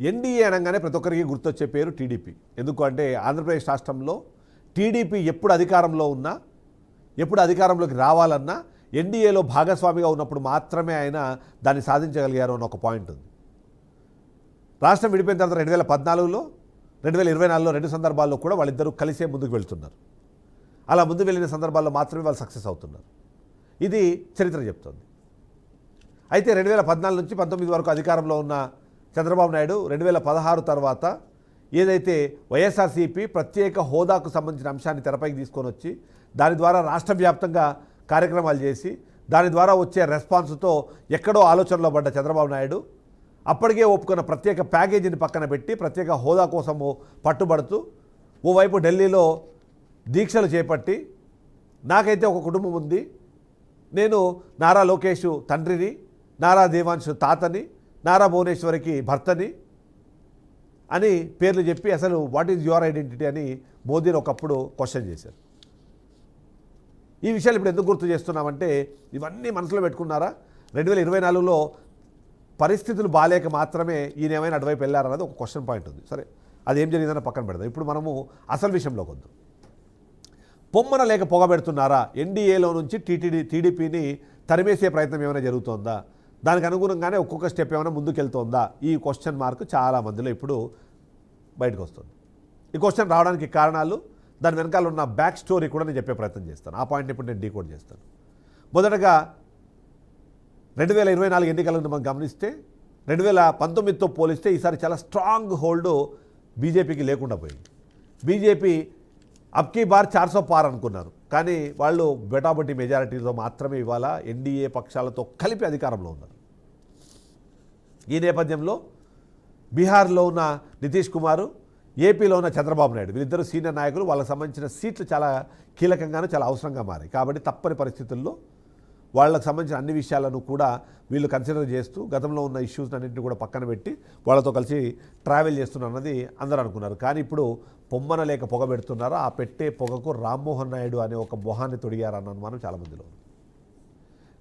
NDA అనగానే ప్రతి ఒక్కరికి గుర్తొచ్చే పేరు టీడీపీ. ఎందుకు అంటే ఆంధ్రప్రదేశ్ రాష్ట్రంలో టీడీపీ ఎప్పుడు అధికారంలో ఉన్నా ఎప్పుడు అధికారంలోకి రావాలన్నా ఎన్డీఏలో భాగస్వామిగా ఉన్నప్పుడు మాత్రమే ఆయన దాన్ని సాధించగలిగారు అన్న ఒక పాయింట్ ఉంది. రాష్ట్రం విడిపోయిన తర్వాత రెండు వేల పద్నాలుగులో రెండు వేల ఇరవై నాలుగులో రెండు సందర్భాల్లో కూడా వాళ్ళిద్దరూ కలిసే ముందుకు వెళ్తున్నారు. అలా ముందు వెళ్ళిన సందర్భాల్లో మాత్రమే వాళ్ళు సక్సెస్ అవుతున్నారు. ఇది చరిత్ర చెప్తుంది. అయితే రెండు వేల పద్నాలుగు నుంచి పంతొమ్మిది వరకు అధికారంలో ఉన్న చంద్రబాబు నాయుడు రెండు వేల పదహారు తర్వాత ఏదైతే వైఎస్ఆర్సీపీ ప్రత్యేక హోదాకు సంబంధించిన అంశాన్ని తెరపైకి తీసుకొని వచ్చి దాని ద్వారా రాష్ట్ర వ్యాప్తంగా కార్యక్రమాలు చేసి దాని ద్వారా వచ్చే రెస్పాన్స్తో ఎక్కడో ఆలోచనలో పడ్డ చంద్రబాబు నాయుడు అప్పటికే ఒప్పుకున్న ప్రత్యేక ప్యాకేజీని పక్కన పెట్టి ప్రత్యేక హోదా కోసము పట్టుబడుతూ ఓవైపు ఢిల్లీలో దీక్షలు చేపట్టి నాకైతే ఒక కుటుంబం ఉంది. నేను నారా లోకేష్ తండ్రిని నారా దేవాంశు తాతని నారా భువనేశ్వరికి భర్తని అని పేర్లు చెప్పి అసలు వాట్ ఈజ్ యువర్ ఐడెంటిటీ అని మోదీని ఒకప్పుడు క్వశ్చన్ చేశారు. ఈ విషయాలు ఇప్పుడు ఎందుకు గుర్తు చేస్తున్నామంటే ఇవన్నీ మనసులో పెట్టుకున్నారా? రెండు వేల ఇరవై నాలుగులో పరిస్థితులు బాలేక మాత్రమే ఈయన ఏమైనా అటువైపు వెళ్ళారన్నది ఒక క్వశ్చన్ పాయింట్ ఉంది. సరే అది ఏం జరిగిందని పక్కన పెడదాం. ఇప్పుడు మనము అసలు విషయంలోకి వద్దు పొమ్మన లేక పొగబెడుతున్నారా ఎన్డీఏలో నుంచి టీటీడీ టీడీపీని తరిమేసే ప్రయత్నం ఏమైనా జరుగుతోందా? దానికి అనుగుణంగానే ఒక్కొక్క స్టెప్ ఏమైనా ముందుకెళ్తోందా? ఈ క్వశ్చన్ మార్క్ చాలా మందిలో ఇప్పుడు బయటకు వస్తుంది. ఈ క్వశ్చన్ రావడానికి కారణాలు దాని వెనకాల ఉన్న బ్యాక్ స్టోరీ కూడా నేను చెప్పే ప్రయత్నం చేస్తాను. ఆ పాయింట్ ఇప్పుడు నేను డీకోడ్ చేస్తాను. మొదటగా రెండు వేల ఇరవై నాలుగు ఎన్నికలను మనం గమనిస్తే రెండు వేల పంతొమ్మిదితో పోలిస్తే ఈసారి చాలా స్ట్రాంగ్ హోల్డ్ బీజేపీకి లేకుండా పోయింది. బీజేపీ అబ్కీ బార్ చార్సో పార్ అనుకున్నారు. కానీ వాళ్ళు బెటాబెట్టి మెజారిటీతో మాత్రమే ఇవాళ ఎన్డీఏ పక్షాలతో కలిపి అధికారంలో ఉన్నారు. ఈ నేపథ్యంలో బీహార్లో ఉన్న నితీష్ కుమారు ఏపీలో ఉన్న చంద్రబాబు నాయుడు. వీళ్ళిద్దరు సీనియర్ నాయకులు. వాళ్ళకి సంబంధించిన సీట్లు చాలా కీలకంగాను చాలా అవసరంగా మారాయి. కాబట్టి తప్పని పరిస్థితుల్లో వాళ్ళకి సంబంధించిన అన్ని విషయాలను కూడా వీళ్ళు కన్సిడర్ చేస్తూ గతంలో ఉన్న ఇష్యూస్ అన్నింటిని కూడా పక్కన పెట్టి వాళ్ళతో కలిసి ట్రావెల్ చేస్తున్నారన్నది అందరూ అనుకున్నారు. కానీ ఇప్పుడు పొమ్మన లేక పొగ పెడుతున్నారో. ఆ పెట్టే పొగకు రామ్మోహన్ నాయుడు అనే ఒక మొహాన్ని తొడిగారన్న అనుమానం చాలామందిలో ఉంది.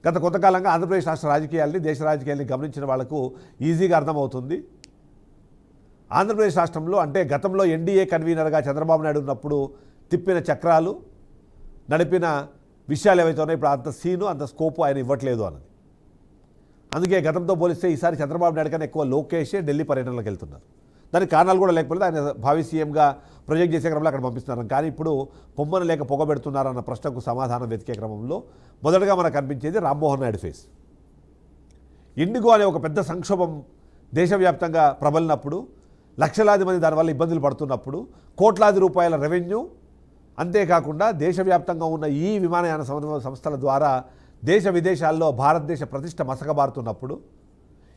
గత కొంతకాలంగా ఆంధ్రప్రదేశ్ రాష్ట్ర రాజకీయాల్ని దేశ రాజకీయాల్ని గమనించిన వాళ్ళకు ఈజీగా అర్థమవుతుంది. ఆంధ్రప్రదేశ్ రాష్ట్రంలో అంటే గతంలో ఎన్డీఏ కన్వీనర్గా చంద్రబాబు నాయుడు ఉన్నప్పుడు తిప్పిన చక్రాలు నడిపిన విషయాలు ఏవైతే ఉన్నాయో ఇప్పుడు అంత సీను అంత స్కోపు ఆయన ఇవ్వట్లేదు అన్నది. అందుకే గతంతో పోలిస్తే ఈసారి చంద్రబాబు నాయుడు కన్నా ఎక్కువ లోకేషే ఢిల్లీ పర్యటనలకు వెళ్తున్నారు. దానికి కారణాలు కూడా లేకపోతే ఆయన భావి సీఎంగా ప్రొజెక్ట్ చేసే క్రమంలో అక్కడ పంపిస్తున్నారు. కానీ ఇప్పుడు పొమ్మను లేక పొగబెడుతున్నారన్న ప్రశ్నకు సమాధానం వెతికే క్రమంలో మొదటగా మనకు కనిపించేది రామ్మోహన్ నాయుడు ఫేస్. ఇండిగో అనే ఒక పెద్ద సంక్షోభం దేశవ్యాప్తంగా ప్రబలినప్పుడు లక్షలాది మంది దానివల్ల ఇబ్బందులు పడుతున్నప్పుడు కోట్లాది రూపాయల రెవెన్యూ అంతేకాకుండా దేశవ్యాప్తంగా ఉన్న ఈ విమానయాన సంస్థల ద్వారా దేశ విదేశాల్లో భారతదేశ ప్రతిష్ట మసకబారుతున్నప్పుడు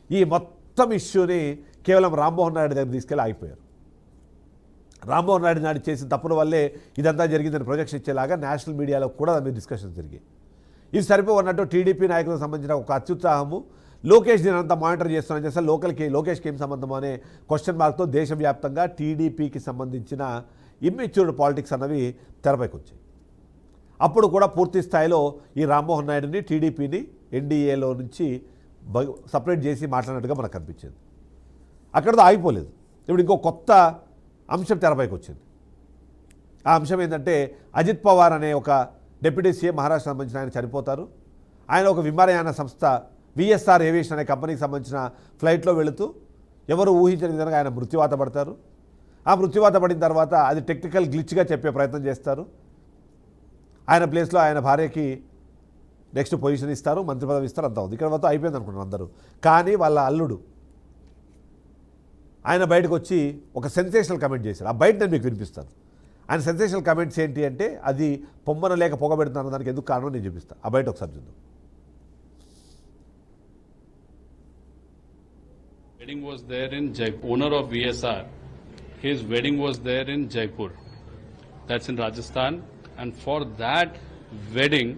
ఈ మొత్తం ఇష్యూని కేవలం రామ్మోహన్ నాయుడు దగ్గర తీసుకెళ్ళి ఆగిపోయారు. రామ్మోహన్ నాయుడు నాయుడు చేసిన తప్పుల వల్లే ఇదంతా జరిగిందని ప్రొజెక్షన్ ఇచ్చేలాగా నేషనల్ మీడియాలో కూడా దాని మీద డిస్కషన్ జరిగాయి. ఇది సరిపోవన్నట్టు టీడీపీ నాయకులకు సంబంధించిన ఒక అత్యుత్సాహము. లోకేష్ దీనంతా మానిటర్ చేస్తున్నాను చేస్తే లోకల్కి లోకేష్కి ఏం సంబంధం అనే క్వశ్చన్ మార్క్తో దేశవ్యాప్తంగా టీడీపీకి సంబంధించిన ఇమ్మెచ్యూర్డ్ పాలిటిక్స్ అన్నవి తెరపైకి వచ్చాయి. అప్పుడు కూడా పూర్తి స్థాయిలో ఈ రామ్మోహన్ నాయుడుని టీడీపీని ఎన్డీఏలో నుంచి సపరేట్ చేసి మాట్లాడినట్టుగా మనకు కనిపించింది. అక్కడతో ఆగిపోలేదు. ఇప్పుడు ఇంకో కొత్త అంశం తెరపైకి వచ్చింది ఆ అంశం ఏంటంటే అజిత్ పవార్ అనే ఒక డిప్యూటీ సీఎం మహారాష్ట్ర సంబంధించిన ఆయన చనిపోతారు. ఆయన ఒక విమానయాన సంస్థ విఎస్ఆర్ ఏవియేషన్ అనే కంపెనీకి సంబంధించిన ఫ్లైట్లో వెళుతూ ఎవరు ఊహించని విధంగా ఆయన మృత్యువాత పడతారు. ఆ మృత్యువాత పడిన తర్వాత అది టెక్నికల్ గ్లిచ్గా చెప్పే ప్రయత్నం చేస్తారు. ఆయన ప్లేస్లో ఆయన భార్యకి నెక్స్ట్ పొజిషన్ ఇస్తారు మంత్రి పదవి ఇస్తారు అంతా ఉంది. ఇక్కడ మొత్తం అయిపోయింది అనుకుంటున్నారు అందరూ. కానీ వాళ్ళ అల్లుడు ఆయన బయటకు వచ్చి ఒక సెన్సేషనల్ కమెంట్ చేశారు ఆ బయట నేను మీకు వినిపిస్తాను ఆయన సెన్సేషనల్ కమెంట్స్ ఏంటి అంటే అది పొమ్మన లేక పొగబెడుతున్నారు దానికి ఎందుకు కారణం నేను చూపిస్తాను ఆ బయట ఒకసారి చూద్దాం wedding was there in Jaipur. Owner of VSR, his wedding was there in Jaipur. That's in Rajasthan. And for that wedding,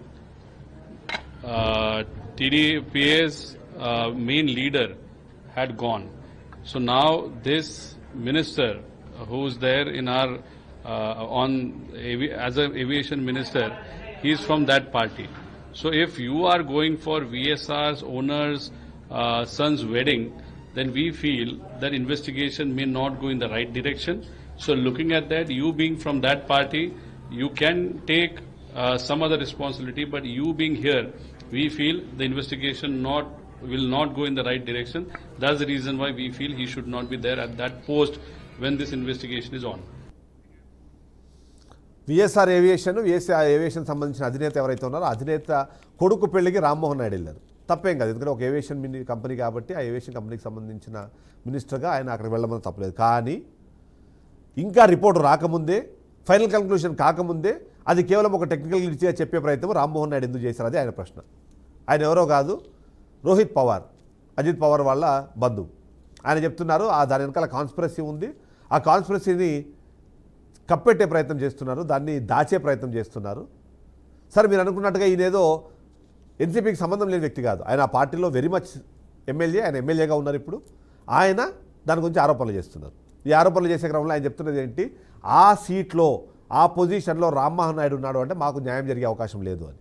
uh, TDPA's uh, main leader had gone. So now this minister, uh, who's there in our uh, on as an aviation minister, he is from that party. So if you are going for VSR's owner's uh, son's wedding, then we feel that investigation may not go in the right direction. So looking at that, you being from that party, you can take uh, some other responsibility, but you being here, we feel the investigation not will not go in the right direction. That's the reason why we feel he should not be there at that post when this investigation is on. VSR aviation VSR aviation సంబంధించిన అధినేత ఎవరైతే ఉన్నారో అధినేత కొడుకు పెళ్ళికి రామ్మోహన్ నాయుడు వెళ్ళారు తప్పేం కాదు ఎందుకంటే ఒక ఏవియేషన్ మిని కంపెనీ కాబట్టి ఆ ఏవియేషన్ కంపెనీకి సంబంధించిన మినిస్టర్గా ఆయన అక్కడికి వెళ్ళమని తప్పలేదు కానీ ఇంకా రిపోర్ట్ రాకముందే ఫైనల్ కన్క్లూషన్ కాకముందే అది కేవలం ఒక టెక్నికల్ రీత్యా చెప్పే ప్రయత్నం రామ్మోహన్ నాయుడు ఎందుకు చేశారు అది ఆయన ప్రశ్న ఆయన ఎవరో కాదు రోహిత్ పవార్ అజిత్ పవార్ వాళ్ళ బంధువు. ఆయన చెప్తున్నారు ఆ దాని వెనకాల కాన్స్పిరసీ ఉంది. ఆ కాన్స్పిరసీని కప్పెట్టే ప్రయత్నం చేస్తున్నారు దాన్ని దాచే ప్రయత్నం చేస్తున్నారు. సరే మీరు అనుకున్నట్టుగా ఈయనేదో ఎన్సీపీకి సంబంధం లేని వ్యక్తి కాదు. ఆయన ఆ పార్టీలో వెరీ మచ్ ఎమ్మెల్యే ఆయన ఎమ్మెల్యేగా ఉన్నారు ఇప్పుడు. ఆయన దాని గురించి ఆరోపణలు చేస్తున్నారు. ఈ ఆరోపణలు చేసే క్రమంలో ఆయన చెప్తున్నది ఏంటి? ఆ సీట్లో ఆ పొజిషన్లో రామ్మోహన్ నాయుడు ఉన్నాడు అంటే మాకు న్యాయం జరిగే అవకాశం లేదు అని.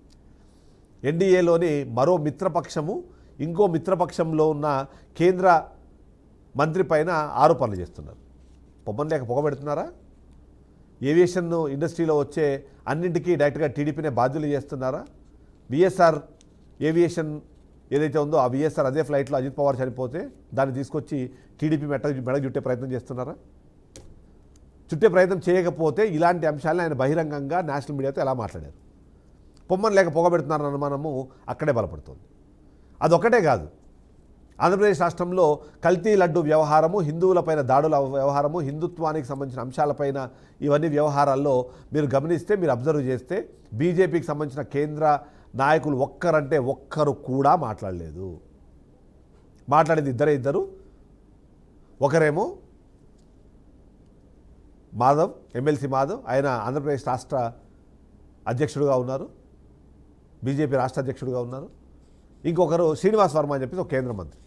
ఎన్డీఏలోని మరో మిత్రపక్షము ఇంకో మిత్రపక్షంలో ఉన్న కేంద్ర మంత్రి పైన ఆరోపణలు చేస్తున్నారు. పొమ్మని లేక పొగబెడుతున్నారా ఏవియేషన్ ఇండస్ట్రీలో వచ్చే అన్నింటికీ డైరెక్ట్గా టీడీపీనే బాధ్యులు చేస్తున్నారా? బిఎస్ఆర్ ఏవియేషన్ ఏదైతే ఉందో ఆ బిఎస్ఆర్ అదే ఫ్లైట్లో అజిత్ పవార్ చనిపోతే దాన్ని తీసుకొచ్చి టీడీపీ మెట్ట మెడ చుట్టే ప్రయత్నం చేస్తున్నారా? చుట్టే ప్రయత్నం చేయకపోతే ఇలాంటి అంశాలను ఆయన బహిరంగంగా నేషనల్ మీడియాతో ఎలా మాట్లాడారు? పొమ్మని లేక పొగబెడుతున్నారన్న అనుమానము అక్కడే బలపడుతుంది. అదొక్కటే కాదు. ఆంధ్రప్రదేశ్ రాష్ట్రంలో కల్తీ లడ్డు వ్యవహారము హిందువులపైన దాడుల వ్యవహారము హిందుత్వానికి సంబంధించిన అంశాలపైన ఇవన్నీ వ్యవహారాల్లో మీరు గమనిస్తే మీరు అబ్జర్వ్ చేస్తే బీజేపీకి సంబంధించిన కేంద్ర నాయకులు ఒక్కరంటే ఒక్కరు కూడా మాట్లాడలేదు. మాట్లాడేది ఇద్దరే ఇద్దరు. ఒకరేమో మాధవ్ ఎమ్మెల్సీ మాధవ్. ఆయన ఆంధ్రప్రదేశ్ రాష్ట్ర అధ్యక్షుడుగా ఉన్నారు. బీజేపీ రాష్ట్ర అధ్యక్షుడుగా ఉన్నారు. ఇంకొకరు శ్రీనివాస్ వర్మ అని చెప్పేసి ఒక కేంద్ర మంత్రి.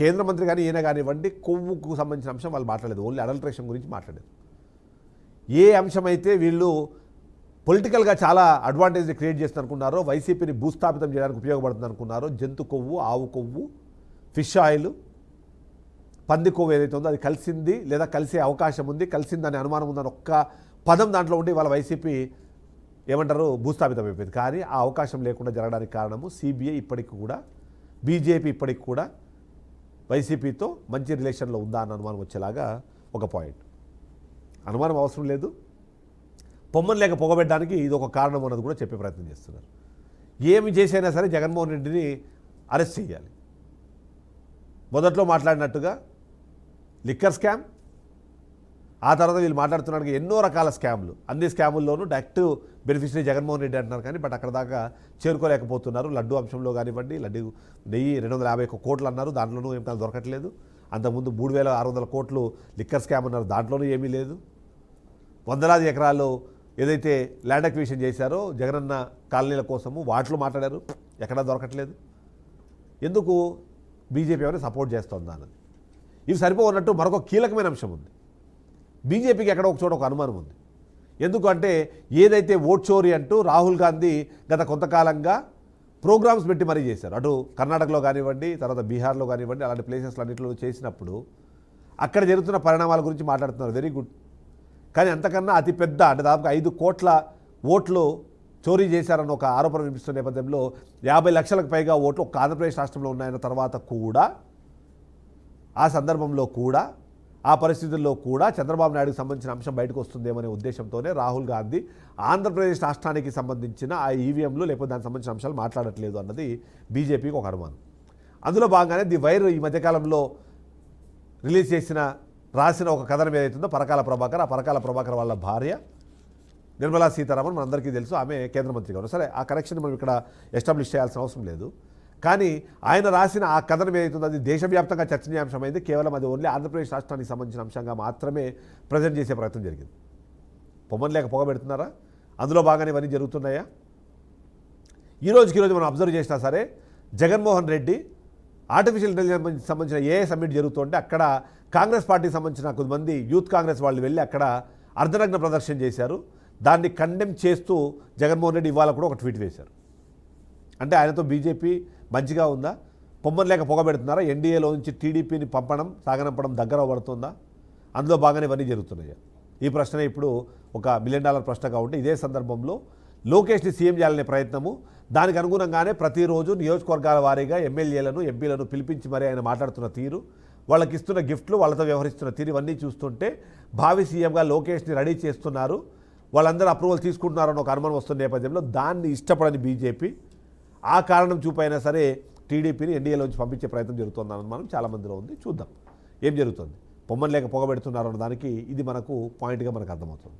కేంద్ర మంత్రి కానీ ఈయన కానివ్వండి కొవ్వుకు సంబంధించిన అంశం వాళ్ళు మాట్లాడలేదు. ఓన్లీ అడల్ట్రేషన్ గురించి మాట్లాడలేదు. ఏ అంశమైతే వీళ్ళు పొలిటికల్గా చాలా అడ్వాంటేజ్ క్రియేట్ చేస్తుంది అనుకున్నారో వైసీపీని భూస్థాపితం చేయడానికి ఉపయోగపడుతుంది అనుకున్నారో జంతు కొవ్వు ఆవు కొవ్వు ఫిష్ ఆయిల్ పంది కొవ్వు ఏదైతే ఉందో అది కలిసింది లేదా కలిసే అవకాశం ఉంది కలిసిందనే అనుమానం ఉందని ఒక్క పదం దాంట్లో ఉండి వాళ్ళ వైసీపీ ఏమంటారు? భూస్థాపితం అయిపోయింది. కానీ ఆ అవకాశం లేకుండా జరగడానికి కారణము సిబిఐ ఇప్పటికి కూడా బీజేపీ ఇప్పటికి కూడా వైసీపీతో మంచి రిలేషన్లో ఉందా అన్న అనుమానం వచ్చేలాగా ఒక పాయింట్. అనుమానం అవసరం లేదు. పొమ్మని లేక పొగబెట్టడానికి ఇది ఒక కారణం అన్నది కూడా చెప్పే ప్రయత్నం చేస్తున్నారు. ఏమి చేసైనా సరే జగన్మోహన్ రెడ్డిని అరెస్ట్ చేయాలి. మొదట్లో మాట్లాడినట్టుగా లిక్కర్ స్కామ్ ఆ తర్వాత వీళ్ళు మాట్లాడుతున్నాడు ఎన్నో రకాల స్కామ్లు. అన్ని స్కాముల్లోనూ డైరెక్ట్ బెనిఫిషరీ జగన్మోహన్ రెడ్డి అంటున్నారు కానీ బట్ అక్కడ దాకా చేరుకోలేకపోతున్నారు. లడ్డు అంశంలో కానివ్వండి లడ్డు నెయ్యి రెండు వందల యాభై ఒక్క కోట్లు అన్నారు. దాంట్లోనూ ఏం దొరకట్లేదు. అంతకుముందు మూడు వేల ఆరు వందల కోట్లు లిక్కర్ స్కామ్ అన్నారు. దాంట్లోనూ ఏమీ లేదు. వందలాది ఎకరాలు ఏదైతే ల్యాండ్ అక్విజిషన్ చేశారో జగనన్న కాలనీల కోసము వాటిలో మాట్లాడారు. ఎక్కడా దొరకట్లేదు. ఎందుకు? బీజేపీ ఎవరిని సపోర్ట్ చేస్తోందా అన్నది. ఇవి సరిపోన్నట్టు మరొక కీలకమైన అంశం ఉంది. బీజేపీకి ఎక్కడ ఒక చోట ఒక అనుమానం ఉంది. ఎందుకంటే ఏదైతే ఓట్ చోరీ అంటూ రాహుల్ గాంధీ గత కొంతకాలంగా ప్రోగ్రామ్స్ పెట్టి మరీ చేశారు. అటు కర్ణాటకలో కానివ్వండి తర్వాత బీహార్లో కానివ్వండి అలాంటి ప్లేసెస్లో అన్నింటిలో చేసినప్పుడు అక్కడ జరుగుతున్న పరిణామాల గురించి మాట్లాడుతున్నారు. వెరీ గుడ్ కానీ అంతకన్నా అతిపెద్ద అంటే దాదాపు ఐదు కోట్ల ఓట్లు చోరీ చేశారన్న ఒక ఆరోపణ వినిపిస్తున్న నేపథ్యంలో యాభై లక్షలకు పైగా ఓట్లు ఒక ఆంధ్రప్రదేశ్ రాష్ట్రంలో ఉన్నాయన్న తర్వాత కూడా ఆ సందర్భంలో కూడా ఆ పరిస్థితుల్లో కూడా చంద్రబాబు నాయుడుకు సంబంధించిన అంశం బయటకు వస్తుందేమనే ఉద్దేశంతోనే రాహుల్ గాంధీ ఆంధ్రప్రదేశ్ రాష్ట్రానికి సంబంధించిన ఆ ఈవీఎంలు లేకపోతే దానికి సంబంధించిన అంశాలు మాట్లాడట్లేదు అన్నది బీజేపీకి ఒక అనుమానం. అందులో భాగంగానే ది వైర్ ఈ మధ్యకాలంలో రిలీజ్ చేసిన రాసిన ఒక కథనం ఏదైతుందో పరకాల ప్రభాకర్ ఆ పరకాల ప్రభాకర్ వాళ్ళ భార్య నిర్మలా సీతారామన్ మనందరికీ తెలుసు. ఆమె కేంద్ర మంత్రిగా ఉన్నారు. సరే ఆ కనెక్షన్ మనం ఇక్కడ ఎస్టాబ్లిష్ చేయాల్సిన అవసరం లేదు. కానీ ఆయన రాసిన ఆ కథనం ఏదైతుందో అది దేశవ్యాప్తంగా చర్చనీయాంశమైంది. కేవలం అది ఓన్లీ ఆంధ్రప్రదేశ్ రాష్ట్రానికి సంబంధించిన అంశంగా మాత్రమే ప్రజెంట్ చేసే ప్రయత్నం జరిగింది. పొమ్మని లేక పొగబెడుతున్నారా అందులో బాగానే ఇవన్నీ జరుగుతున్నాయా? ఈ రోజుకి ఈరోజు మనం అబ్జర్వ్ చేసినా సరే జగన్మోహన్ రెడ్డి ఆర్టిఫిషియల్ ఇంటెలిజెన్స్ సంబంధించిన ఏ సమ్మిట్ జరుగుతుంటే అక్కడ కాంగ్రెస్ పార్టీకి సంబంధించిన కొంతమంది యూత్ కాంగ్రెస్ వాళ్ళు వెళ్ళి అక్కడ అర్ధనగ్న ప్రదర్శన చేశారు. దాన్ని కండెమ్ చేస్తూ జగన్మోహన్ రెడ్డి ఇవాళ కూడా ఒక ట్వీట్ వేశారు. అంటే ఆయనతో బీజేపీ మంచిగా ఉందా? పొమ్మని లేక పొగబెడుతున్నారా ఎన్డీఏలో నుంచి టీడీపీని పంపడం సాగనంపడం దగ్గర పడుతుందా? అందులో బాగానే ఇవన్నీ జరుగుతున్నాయి. ఈ ప్రశ్న ఇప్పుడు ఒక మిలియన్ డాలర్ ప్రశ్నగా ఉంటే ఇదే సందర్భంలో లోకేష్ని సీఎం చేయాలనే ప్రయత్నము దానికి అనుగుణంగానే ప్రతిరోజు నియోజకవర్గాల వారీగా ఎమ్మెల్యేలను ఎంపీలను పిలిపించి మరీ ఆయన మాట్లాడుతున్న తీరు వాళ్ళకి ఇస్తున్న గిఫ్ట్లు వాళ్ళతో వ్యవహరిస్తున్న తీరు ఇవన్నీ చూస్తుంటే భావి సీఎంగా లోకేష్ని రెడీ చేస్తున్నారు. వాళ్ళందరూ అప్రూవల్ తీసుకుంటున్నారని ఒక అనుమానం వస్తున్న నేపథ్యంలో దాన్ని ఇష్టపడని బీజేపీ ఆ కారణం చూపైనా సరే టీడీపీని ఎన్డీఏలోంచి పంపించే ప్రయత్నం జరుగుతుంది అనుమానం చాలామందిలో ఉంది. చూద్దాం. ఏం జరుగుతుంది? పొమ్మని లేక పొగబెడుతున్నారు అన్న దానికి ఇది మనకు పాయింట్గా మనకు అర్థమవుతుంది.